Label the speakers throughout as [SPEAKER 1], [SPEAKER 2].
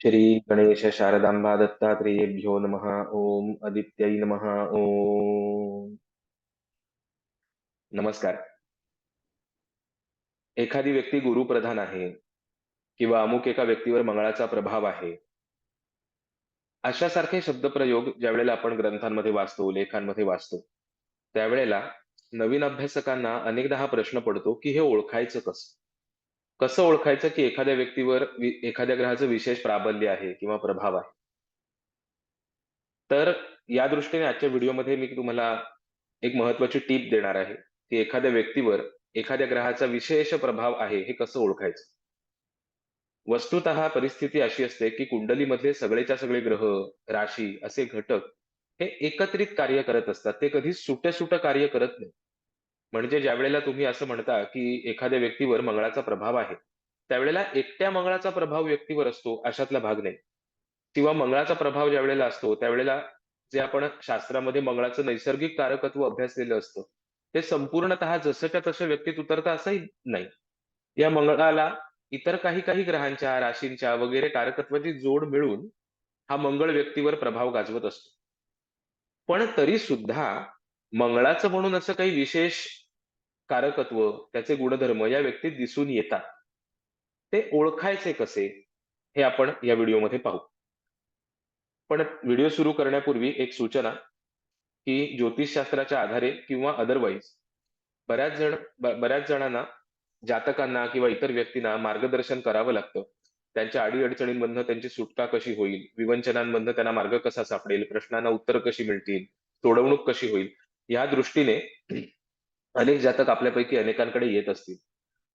[SPEAKER 1] श्री गणेश शारदांबा दत्तात्रेयेभ्यो नमः। ओम आदित्यै नमः। ओम नमस्कार। एखादी व्यक्ती गुरुप्रधान आहे किंवा अमुक एका व्यक्तीवर मंगळाचा प्रभाव आहे अशासारखे शब्दप्रयोग ज्यावेळेला आपण ग्रंथांमध्ये वाचतो लेखांमध्ये वाचतो त्यावेळेला नवीन अभ्यासकांना अनेकदा हा प्रश्न पडतो की हे ओळखायचं कसं? कसं ओळखायचं की एखाद्या व्यक्तीवर एखाद्या ग्रहाचं विशेष प्राबल्य आहे किंवा प्रभाव आहे? तर या दृष्टीने आजच्या व्हिडिओमध्ये मी तुम्हाला एक महत्वाची टीप देणार आहे की एखाद्या व्यक्तीवर एखाद्या ग्रहाचा विशेष प्रभाव आहे हे कसं ओळखायचं? वस्तुत परिस्थिती अशी असते की कुंडलीमधले सगळेच्या सगळे ग्रह राशी असे घटक हे एकत्रित कार्य करत असतात. ते कधी सुटं-सुटं कार्य करत नाही म्हणजे ज्या वेळेला तुम्ही असं म्हणता की एखाद्या व्यक्तीवर मंगळाचा प्रभाव आहे त्यावेळेला एकट्या मंगळाचा प्रभाव व्यक्तीवर असतो अशातला भाग नाही. किंवा मंगळाचा प्रभाव ज्या वेळेला असतो त्यावेळेला जे आपण शास्त्रामध्ये मंगळाचं नैसर्गिक कारकत्व अभ्यासलेलं असतं ते संपूर्णतः जसंच्या तसं व्यक्तीत उतरतं असंही नाही. या मंगळाला इतर काही काही ग्रहांच्या राशींच्या वगैरे कारकत्वाची जोड मिळून हा मंगळ व्यक्तीवर प्रभाव गाजवत असतो. पण तरी सुद्धा मंगळाचं म्हणून असं काही विशेष कारकत्व त्याचे गुणधर्म या व्यक्तीत दिसून येतात. ते ओळखायचे कसे हे आपण या व्हिडिओमध्ये पाहू. पण व्हिडिओ सुरू करण्यापूर्वी एक सूचना की ज्योतिषशास्त्राच्या आधारे किंवा अदरवाईज बऱ्याच जण बऱ्याच जणांना जातकांना किंवा इतर व्यक्तींना मार्गदर्शन करावं लागतं. त्यांच्या अडीअडचणींमधनं त्यांची सुटका कशी होईल विवंचनांमधनं त्यांना मार्ग कसा सापडेल प्रश्नांना उत्तर कशी मिळतील सोडवणूक कशी होईल या दृष्टीने अनेक जातक आपल्यापैकी अनेकांकडे येत असतील.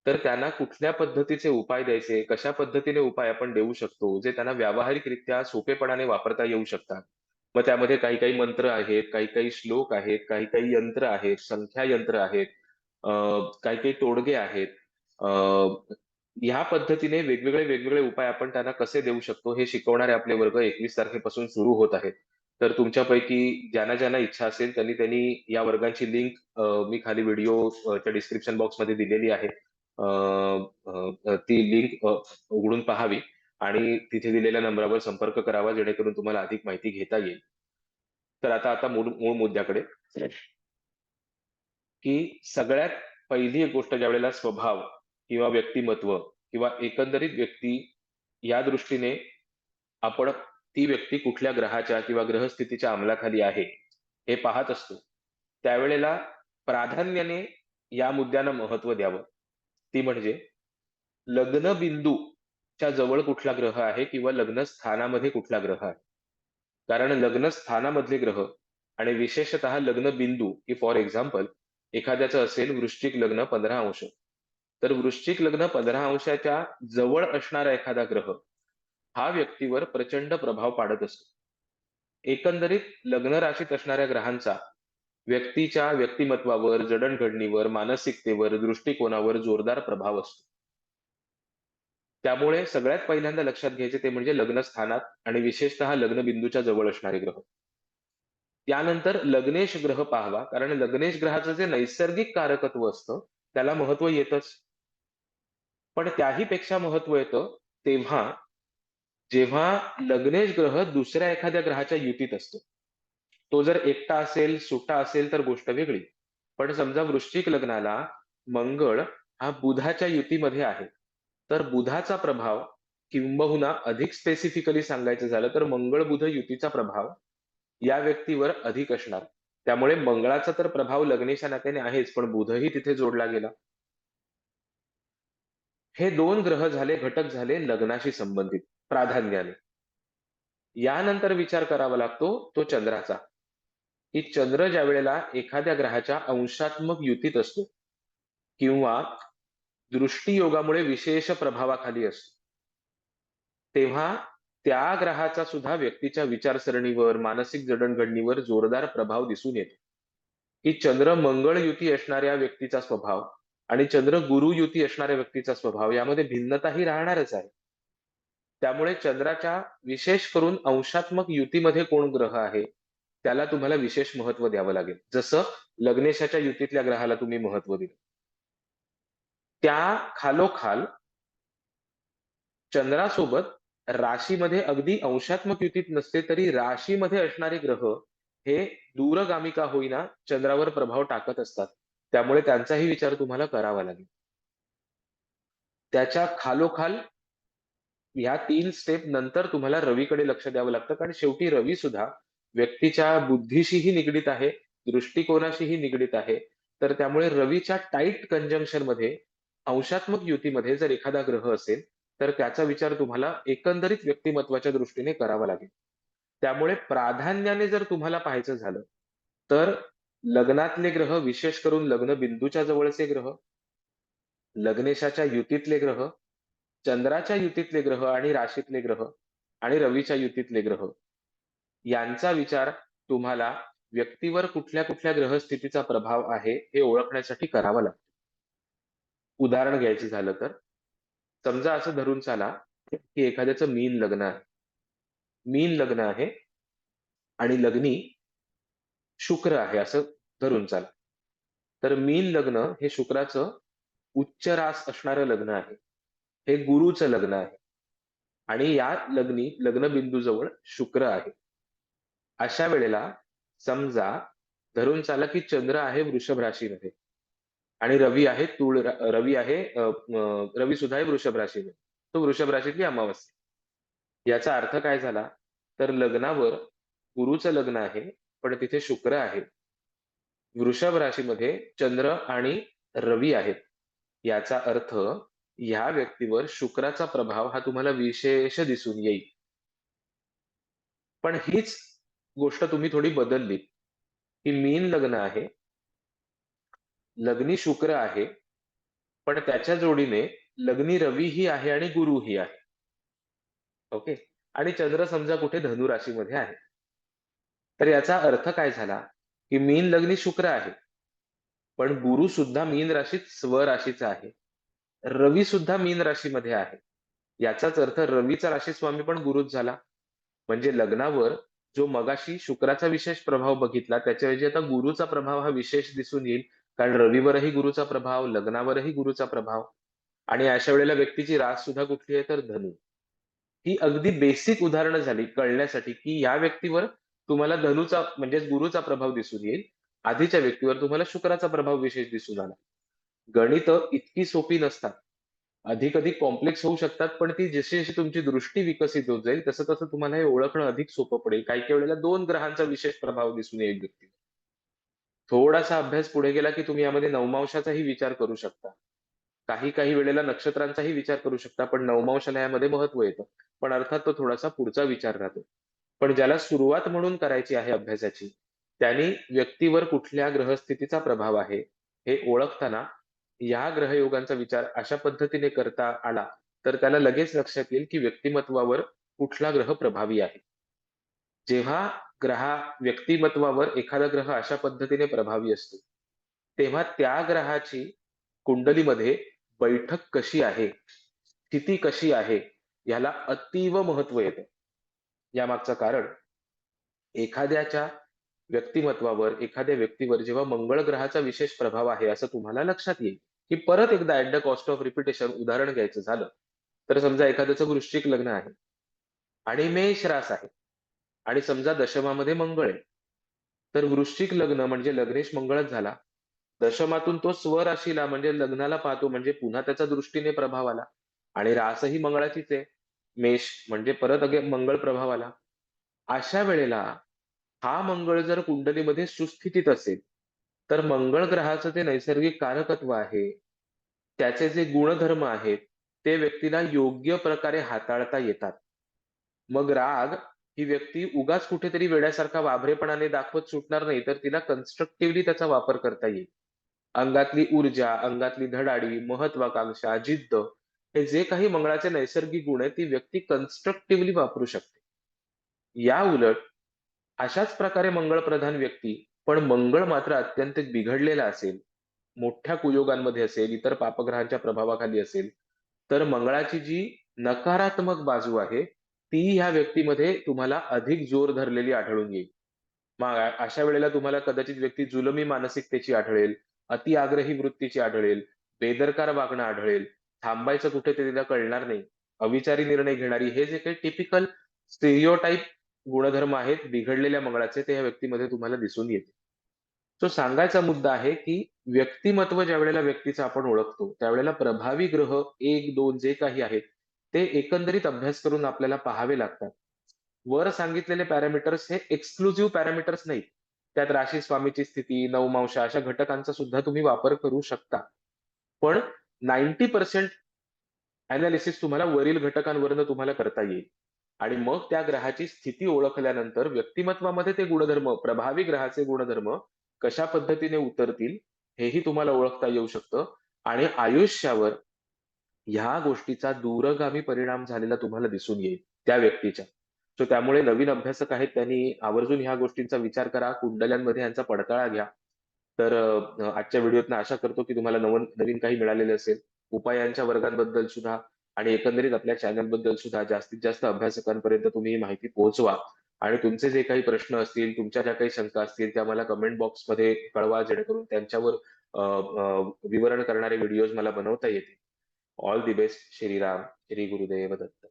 [SPEAKER 1] तर त्यांना कुठल्या पद्धतीचे उपाय द्यायचे? कशा पद्धतीने उपाय आपण देऊ शकतो? जे त्यांना व्यावहारिकरित्या सोपेपणाने वापरता येऊ शकतात. मग त्यामध्ये काही काही मंत्र आहेत काही काही श्लोक आहेत काही काही यंत्र आहेत संख्या यंत्र आहेत काही काही तोडगे आहेत. ह्या पद्धतीने वेगवेगळे वेगवेगळे उपाय आपण त्यांना कसे देऊ शकतो हे शिकवणारे आपले वर्ग एकवीस तारखेपासून सुरू होत आहेत. तर तुमच्यापैकी ज्यांना ज्यांना इच्छा असेल त्यांनी त्यांनी या वर्गांची लिंक मी खाली व्हिडिओच्या डिस्क्रिप्शन बॉक्समध्ये दिलेली आहे. ती लिंक उघडून पाहावी आणि तिथे दिलेल्या नंबरावर संपर्क करावा जेणेकरून तुम्हाला अधिक माहिती घेता येईल. तर आता आता मूळ मूळ मुद्द्याकडे. की सगळ्यात पहिली एक गोष्ट ज्या वेळेला स्वभाव किंवा व्यक्तिमत्व किंवा एकंदरीत व्यक्ती या दृष्टीने आपण ती व्यक्ती कुठल्या ग्रहाच्या किंवा ग्रहस्थितीच्या अंमलाखाली आहे हे पाहत असतो. त्यावेळेला प्राधान्याने या मुद्द्यांना महत्त्व द्यावं. ती म्हणजे लग्न बिंदूच्या जवळ कुठला ग्रह आहे किंवा लग्न स्थानामध्ये कुठला ग्रह आहे? कारण लग्न स्थानामधले ग्रह आणि विशेषतः लग्न बिंदू की फॉर एक्झाम्पल एखाद्याचं असेल वृश्चिक लग्न पंधरा अंश. तर वृश्चिक लग्न पंधरा अंशाच्या जवळ असणारा एखादा ग्रह हा व्यक्तीवर प्रचंड प्रभाव पाडत असतो. एकंदरीत लग्न राशीत असणाऱ्या ग्रहांचा व्यक्तीच्या व्यक्तिमत्वावर जडणघडणीवर मानसिकतेवर दृष्टिकोनावर जोरदार प्रभाव असतो. त्यामुळे सगळ्यात पहिल्यांदा लक्षात घ्यायचे ते म्हणजे लग्न स्थानात आणि विशेषतः लग्न बिंदूच्या जवळ असणारे ग्रह. त्यानंतर लग्नेश ग्रह पाहावा कारण लग्नेश ग्रहाचं जे नैसर्गिक कारकत्व असतं त्याला महत्त्व येतच. पण त्याही पेक्षा महत्त्व येतं तेव्हा जेव्हा लग्नेश ग्रह दुसऱ्या एखाद्या ग्रहाच्या युतीत असतो तो जर एकटा असेल सुटा असेल तर गोष्ट वेगळी. पण समजा वृश्चिक लग्नाला मंगळ हा बुधाच्या युतीमध्ये आहे तर बुधाचा प्रभाव किंबहुना अधिक स्पेसिफिकली सांगायचं झालं तर मंगळ बुध युतीचा प्रभाव या व्यक्तीवर अधिक असणार. त्यामुळे मंगळाचा तर प्रभाव लग्नेच्या नात्याने आहेच पण बुधही तिथे जोडला गेला. हे दोन ग्रह झाले घटक झाले लग्नाशी संबंधित. प्राधान्याने. यानंतर विचार करावा लागतो तो चंद्राचा. की चंद्र ज्या वेळेला एखाद्या ग्रहाच्या अंशात्मक युतीत असतो किंवा दृष्टीयोगामुळे विशेष प्रभावाखाली असतो तेव्हा त्या ग्रहाचा सुद्धा व्यक्तीच्या विचारसरणीवर मानसिक जडणघडणीवर जोरदार प्रभाव दिसून येतो. की चंद्र मंगळ युती असणाऱ्या व्यक्तीचा स्वभाव आणि चंद्र गुरु युती असणाऱ्या व्यक्तीचा स्वभाव यामध्ये भिन्नताही राहणारच आहे. त्यामुळे चंद्राच्या विशेष करून अंशात्मक युतीमध्ये कोण ग्रह आहे त्याला तुम्हाला विशेष महत्त्व द्यावं लागेल जसं लग्नेशाच्या युतीतल्या ग्रहाला तुम्ही महत्त्व दिलं त्या खालोखाल चंद्रासोबत राशीमध्ये अगदी अंशात्मक युतीत नसते तरी राशीमध्ये असणारे ग्रह हे दूरगामिका होईना चंद्रावर प्रभाव टाकत असतात. त्यामुळे त्यांचाही विचार तुम्हाला करावा लागेल. त्याच्या खालोखाल ह्या तीन स्टेप नंतर तुम्हाला रवीकडे लक्ष द्यावं लागतं. कारण शेवटी रवी सुद्धा व्यक्तीच्या बुद्धीशीही निगडीत आहे, दृष्टिकोनाशीही निगडीत आहे. तर त्यामुळे रवीच्या टाईट कंजंक्शनमध्ये अंशात्मक युतीमध्ये जर एखादा ग्रह असेल, तर त्याचा विचार तुम्हाला एकंदरीत व्यक्तिमत्वाच्या दृष्टीने करावा लागेल. त्यामुळे प्राधान्याने जर तुम्हाला पाहायचं झालं, तर लग्नातले ग्रह विशेष करून लग्न बिंदूच्या जवळचे ग्रह, लग्नेशाच्या युतीतले ग्रह, चंद्राच्या युतीतले ग्रह आणि राशीतले ग्रह आणि रवीच्या युतीतले ग्रह, यांचा विचार तुम्हाला व्यक्तीवर कुठल्या-कुठल्या ग्रहस्थितीचा प्रभाव आहे, हे ओळखण्यासाठी करावा लागतो. उदाहरण घ्यायचं झालं तर, समजा असं धरून चाला, की एखाद्याचं मीन लग्न आहे. मीन लग्न आहे आणि लग्नी शुक्र आहे असं धरून चाला. तर मीन लग्न हे शुक्राचं उच्च रास असणारं लग्न आहे. हे गुरुचं लग्न आहे. आणि या लग्नी लग्नबिंदूजवळ शुक्र आहे. अशा वेळेला समजा धरून चाला, की चंद्र आहे वृषभ राशीमध्ये आणि रवी आहे तुळ रवी आहे रवी सुद्धा आहे वृषभ राशीमध्ये. तो वृषभ राशीतली अमावस्या याचा अर्थ काय झाला? तर लग्नावर गुरुचं लग्न आहे, पण तिथे शुक्र आहे. वृषभ राशीमध्ये चंद्र आणि रवी आहेत. याचा अर्थ ह्या व्यक्तीवर शुक्राचा प्रभाव हा तुम्हाला विशेष दिसून येईल. पण हीच गोष्ट तुम्ही थोडी बदललीत, की मीन लग्न आहे. लग्नी शुक्र आहे. पण त्याच्या जोडीने लग्नी रवीही आहे आणि गुरूही आहे. ओके. आणि चंद्र समजा कुठे धनु राशीमध्ये आहे. तर याचा अर्थ काय झाला, की मीन लग्नी शुक्र आहे. पण गुरु सुद्धा मीन राशीत स्वराशीचा आहे. रवी सुद्धा मीन राशीमध्ये आहे. याचाच अर्थ रवीचा राशी स्वामी पण गुरुच झाला. म्हणजे लग्नावर जो मगाशी शुक्राचा विशेष प्रभाव बघितला, त्याच्याऐवजी आता गुरुचा प्रभाव हा विशेष दिसून येईल. कारण रवीवरही गुरुचा प्रभाव, लग्नावरही गुरुचा प्रभाव आणि अशा वेळेला व्यक्तीची रास सुद्धा कुठली आहे तर धनु. ही अगदी बेसिक उदाहरणं झाली कळण्यासाठी, की या व्यक्तीवर तुम्हाला धनुचा म्हणजेच गुरुचा प्रभाव दिसून येईल. आधीच्या व्यक्तीवर तुम्हाला शुक्राचा प्रभाव विशेष दिसून आला. गणित इतकी सोपी नसतात. अधिक-अधिक कॉम्प्लेक्स होऊ शकतात, पण ती जशी-जशी तुमची दृष्टी विकसित होत जाईल, तसं-तसं तुम्हाला हे ओळखणं अधिक सोपं पडेल. काही-काही वेळेला दोन ग्रहांचा विशेष प्रभाव दिसून येईल व्यक्तीवर. थोडासा अभ्यास पुढे गेला, की तुम्ही यामध्ये नवमांशाचाही विचार करू शकता. काही-काही वेळेला नक्षत्रांचाही विचार करू शकता, पण नवमांशाला यामध्ये महत्त्व येतं. पण अर्थात तो थोडासा पुढचा विचार राहतो. पण ज्याला सुरुवात म्हणून करायची आहे अभ्यासाची, त्यांनी व्यक्तीवर कुठल्या ग्रहस्थितीचा प्रभाव आहे, हे ओळखताना या ग्रहयोगांचा विचार अशा पद्धतीने करता आला, तर त्याला लगेच लक्षात येईल, की व्यक्तिमत्वावर कुठला ग्रह प्रभावी आहे. जेव्हा ग्रहा व्यक्तिमत्वावर एखादा ग्रह अशा पद्धतीने प्रभावी असतो, तेव्हा त्या ग्रहाची कुंडलीमध्ये बैठक कशी आहे, स्थिती कशी आहे, ह्याला अतीव महत्त्व येतं. यामागचं कारण एखाद्याच्या व्यक्तिमत्वावर एखाद्या व्यक्तीवर जेव्हा मंगळ ग्रहाचा विशेष प्रभाव आहे, असं तुम्हाला लक्षात येईल, की परत एकदा at the cost of repetition उदाहरण घ्यायचं झालं, तर समजा एखाद्याचं वृश्चिक लग्न आहे आणि मेष रास आहे आणि समजा दशमामध्ये मंगळ आहे. तर वृश्चिक लग्न म्हणजे लग्नेश मंगळच झाला. दशमातून तो स्वराशीला म्हणजे लग्नाला पाहतो म्हणजे पुन्हा त्याचा दृष्टीने प्रभाव आला आणि रासही मंगळाचीच आहे. मेष म्हणजे परत अगे मंगळ प्रभाव आला. अशा वेळेला हा मंगळ जर कुंडलीमध्ये सुस्थितीत असेल, तर मंगळ ग्रहाचं ते नैसर्गिक कारकत्व आहे. त्याचे जे गुणधर्म आहेत, ते व्यक्तीला योग्य प्रकारे हाताळता येतात. मग राग ही व्यक्ती उगाच कुठेतरी वेड्यासारखा वाभरेपणाने दाखवत सुटणार नाही, तर तिला कन्स्ट्रक्टिव्हली त्याचा वापर करता येईल. अंगातली ऊर्जा, अंगातली धडाडी, महत्वाकांक्षा, जिद्द हे जे काही मंगळाचे नैसर्गिक गुण आहेत, ती व्यक्ती कन्स्ट्रक्टिव्हली वापरू शकते. याउलट अशाच प्रकारे मंगळप्रधान व्यक्ती, पण मंगळ मात्र अत्यंत बिघडलेला असेल, मोठ्या कुयोगांमध्ये असेल, इतर पापग्रहांच्या प्रभावाखाली असेल, तर मंगळाची जी नकारात्मक बाजू आहे, ती ह्या व्यक्तीमध्ये तुम्हाला अधिक जोर धरलेली आढळून येईल. मग अशा वेळेला तुम्हाला कदाचित व्यक्ती जुलमी मानसिकतेची आढळेल, अति आग्रही वृत्तीची आढळेल, बेदरकार वागणं आढळेल, थांबायचं कुठे ते तिला कळणार नाही. अविचारी निर्णय घेणारी हे जे काही टिपिकल स्टिरियोटाइप गुणधर्म आहेत बिघडलेल्या मंगळाचे ते या व्यक्तीमध्ये तुम्हाला दिसून येते तो सांगायचा मुद्दा आहे, की व्यक्तिमत्व ज्यावेळेला व्यक्तीचं आपण ओळखतो, त्यावेळेला प्रभावी ग्रह 1-2 जे काही आहेत, ते एकंदरीत अभ्यास करून आपल्याला पाहावे लागतात. वर सांगितलेले पॅरामीटर्स हे एक्सक्लुझिव्ह पॅरामीटर्स नाहीत. त्यात राशी स्वामीची स्थिती, नवमांश अशा घटकांचा सुद्धा तुम्ही वापर करू शकता. पण नाईन्टी पर्सेंट अनालिसिस तुम्हाला वरील घटकांवरनं तुम्हाला करता येईल. आणि मग त्या ग्रहाची स्थिती ओळखल्यानंतर व्यक्तिमत्वामध्ये ते गुणधर्म, प्रभावी ग्रहाचे गुणधर्म कशा पद्धतीने उतरतील, हेही तुम्हाला ओळखता येऊ शकतं आणि आयुष्यावर ह्या गोष्टीचा दूरगामी परिणाम झालेला तुम्हाला दिसून येईल, त्या व्यक्तीच्या. सो त्यामुळे नवीन अभ्यासक आहेत त्यांनी आवर्जून ह्या गोष्टींचा विचार करा, कुंडल्यांमध्ये यांचा पडताळा घ्या. तर आजच्या व्हिडिओतनं आशा करतो, की तुम्हाला नवन नवीन काही मिळालेलं असेल. उपायांच्या वर्गांबद्दल सुद्धा आणि एकंदरीत आपल्या चॅनलबद्दल सुद्धा जास्तीत जास्त अभ्यासकांपर्यंत तुम्ही माहिती पोहोचवा आणि तुमचे जे काही प्रश्न असतील, तुमच्या ज्या काही शंका असतील, त्या मला कमेंट बॉक्समध्ये कळवा, जेणेकरून त्यांच्यावर विवरण करणारे व्हिडिओज मला बनवता येतील. All the best. Shriram. Shri Gurudev Datta.